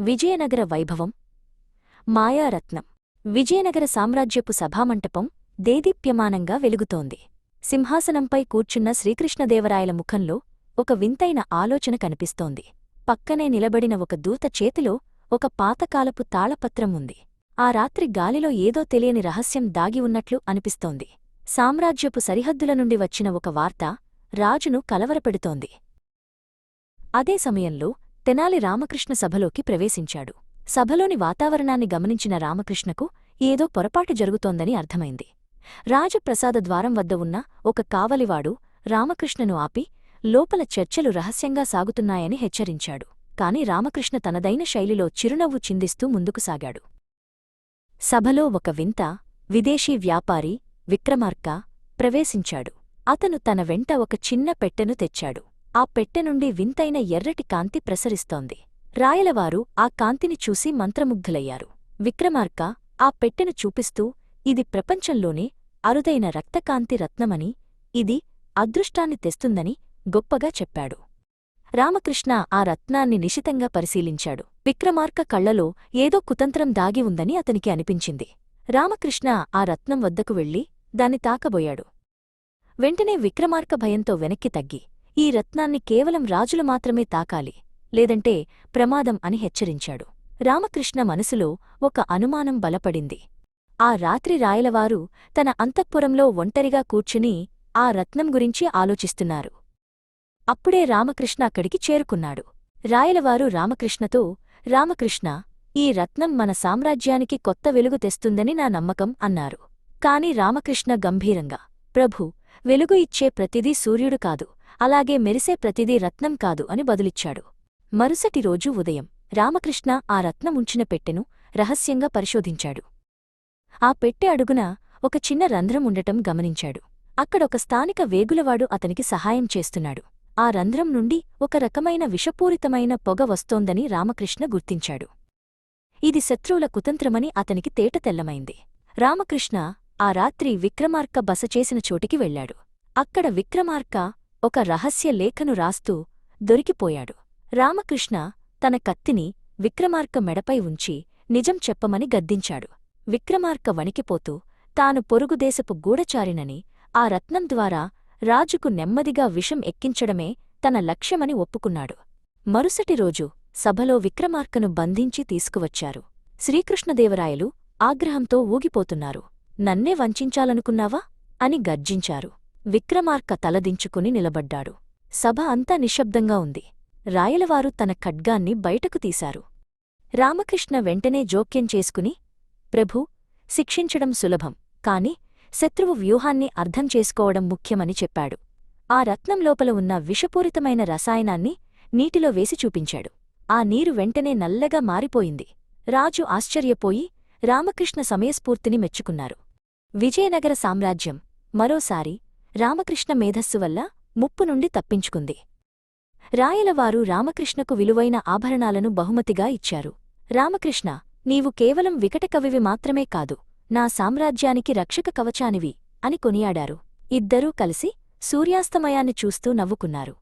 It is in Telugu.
విజయనగర వైభవం మాయారత్నం. విజయనగర సామ్రాజ్యపు సభామంటపం దేదీప్యమానంగా వెలుగుతోంది. సింహాసనంపై కూర్చున్న శ్రీకృష్ణదేవరాయల ముఖంలో ఒక వింతైన ఆలోచన కనిపిస్తోంది. పక్కనే నిలబడిన ఒక దూత చేతిలో ఒక పాతకాలపు తాళపత్రం ఉంది. ఆ రాత్రి గాలిలో ఏదో తెలియని రహస్యం దాగి ఉన్నట్లు అనిపిస్తోంది. సామ్రాజ్యపు సరిహద్దుల నుండి వచ్చిన ఒక వార్త రాజును కలవరపెడుతోంది. అదే సమయంలో తెనాలి రామకృష్ణ సభలోకి ప్రవేశించాడు. సభలోని వాతావరణాన్ని గమనించిన రామకృష్ణకు ఏదో పొరపాటు జరుగుతోందని అర్థమైంది. రాజప్రసాద ద్వారం వద్ద ఉన్న ఒక కావలివాడు రామకృష్ణను ఆపి లోపల చర్చలు రహస్యంగా సాగుతున్నాయని హెచ్చరించాడు. కాని రామకృష్ణ తనదైన శైలిలో చిరునవ్వు చిందిస్తూ ముందుకు సాగాడు. సభలో ఒక వింత విదేశీ వ్యాపారి విక్రమార్క ప్రవేశించాడు. అతను తన వెంట ఒక చిన్న పెట్టెను తెచ్చాడు. ఆ పెట్టె నుండి వింతైన ఎర్రటి కాంతి ప్రసరిస్తోంది. రాయలవారు ఆ కాంతిని చూసి మంత్రముగ్ధులయ్యారు. విక్రమార్క ఆ పెట్టెను చూపిస్తూ ఇది ప్రపంచంలోనే అరుదైన రక్తకాంతి రత్నమని ఇది అదృష్టాన్ని తెస్తుందని గొప్పగా చెప్పాడు. రామకృష్ణ ఆ రత్నాన్ని నిశితంగా పరిశీలించాడు. విక్రమార్క కళ్ళలో ఏదో కుతంత్రం దాగి ఉందని అతనికి అనిపించింది. రామకృష్ణ ఆ రత్నం వద్దకు వెళ్ళి దాన్ని తాకబోయాడు. వెంటనే విక్రమార్క భయంతో వెనక్కి తగ్గి ఈ రత్నాన్ని కేవలం రాజులు మాత్రమే తాకాలి లేదంటే ప్రమాదం అని హెచ్చరించాడు. రామకృష్ణ మనసులో ఒక అనుమానం బలపడింది. ఆ రాత్రి రాయలవారు తన అంతఃపురంలో ఒంటరిగా కూర్చుని ఆ రత్నం గురించి ఆలోచిస్తున్నారు. అప్పుడే రామకృష్ణ అక్కడికి చేరుకున్నాడు. రాయలవారు రామకృష్ణతో రామకృష్ణ ఈ రత్నం మన సామ్రాజ్యానికి కొత్త వెలుగు తెస్తుందని నా నమ్మకం అన్నారు. కాని రామకృష్ణ గంభీరంగా ప్రభు వెలుగు ఇచ్చే ప్రతిదీ సూర్యుడు కాదు అలాగే మెరిసే ప్రతిదీ రత్నం కాదు అని బదులిచ్చాడు. మరుసటి రోజు ఉదయం రామకృష్ణ ఆ రత్నం ఉంచిన పెట్టెను రహస్యంగా పరిశోధించాడు. ఆ పెట్టె అడుగున ఒక చిన్న రంధ్రం ఉండటం గమనించాడు. అక్కడొక స్థానిక వేగులవాడు అతనికి సహాయం చేస్తున్నాడు. ఆ రంధ్రం నుండి ఒక రకమైన విషపూరితమైన పొగ వస్తోందని రామకృష్ణ గుర్తించాడు. ఇది శత్రువుల కుతంత్రమని అతనికి తేటతెల్లమైంది రామకృష్ణ ఆ రాత్రి విక్రమార్క బస చేసిన చోటికి వెళ్ళాడు అక్కడ విక్రమార్క ఒక రహస్య లేఖను రాస్తూ దొరికిపోయాడు. రామకృష్ణ తన కత్తిని విక్రమార్క మెడపై ఉంచి నిజం చెప్పమని గద్దించాడు. విక్రమార్క వణికిపోతూ తాను పొరుగుదేశపు గూఢచారినని ఆ రత్నం ద్వారా రాజుకు నెమ్మదిగా విషం ఎక్కించడమే తన లక్ష్యమని ఒప్పుకున్నాడు. మరుసటి రోజు సభలో విక్రమార్కను బంధించి తీసుకువచ్చారు. శ్రీకృష్ణదేవరాయలు ఆగ్రహంతో ఊగిపోతున్నారు. నన్నే వంచాలనుకున్నావా? అని గర్జించారు. విక్రమార్క తలదించుకుని నిలబడ్డాడు. సభ అంతా నిశ్శబ్దంగా ఉంది. రాయలవారు తన ఖడ్గాన్ని బయటకు తీశారు. రామకృష్ణ వెంటనే జోక్యం చేసుకుని ప్రభూ శిక్షించడం సులభం కాని శత్రువు వ్యూహాన్ని అర్థం చేసుకోవడం ముఖ్యమని చెప్పాడు. ఆ రత్నం లోపల ఉన్న విషపూరితమైన రసాయనాన్ని నీటిలో వేసి చూపించాడు. ఆ నీరు వెంటనే నల్లగా మారిపోయింది. రాజు ఆశ్చర్యపోయి రామకృష్ణ సమయస్ఫూర్తిని మెచ్చుకున్నారు. విజయనగర సామ్రాజ్యం మరోసారి రామకృష్ణ మేధస్సు వల్ల ముప్పు నుండి తప్పించుకుంది. రాయలవారు రామకృష్ణకు విలువైన ఆభరణాలను బహుమతిగా ఇచ్చారు. రామకృష్ణ నీవు కేవలం వికటకవివి మాత్రమే కాదు నా సామ్రాజ్యానికి రక్షక కవచానివి అని కొనియాడారు. ఇద్దరూ కలిసి సూర్యాస్తమయాన్ని చూస్తూ నవ్వుకున్నారు.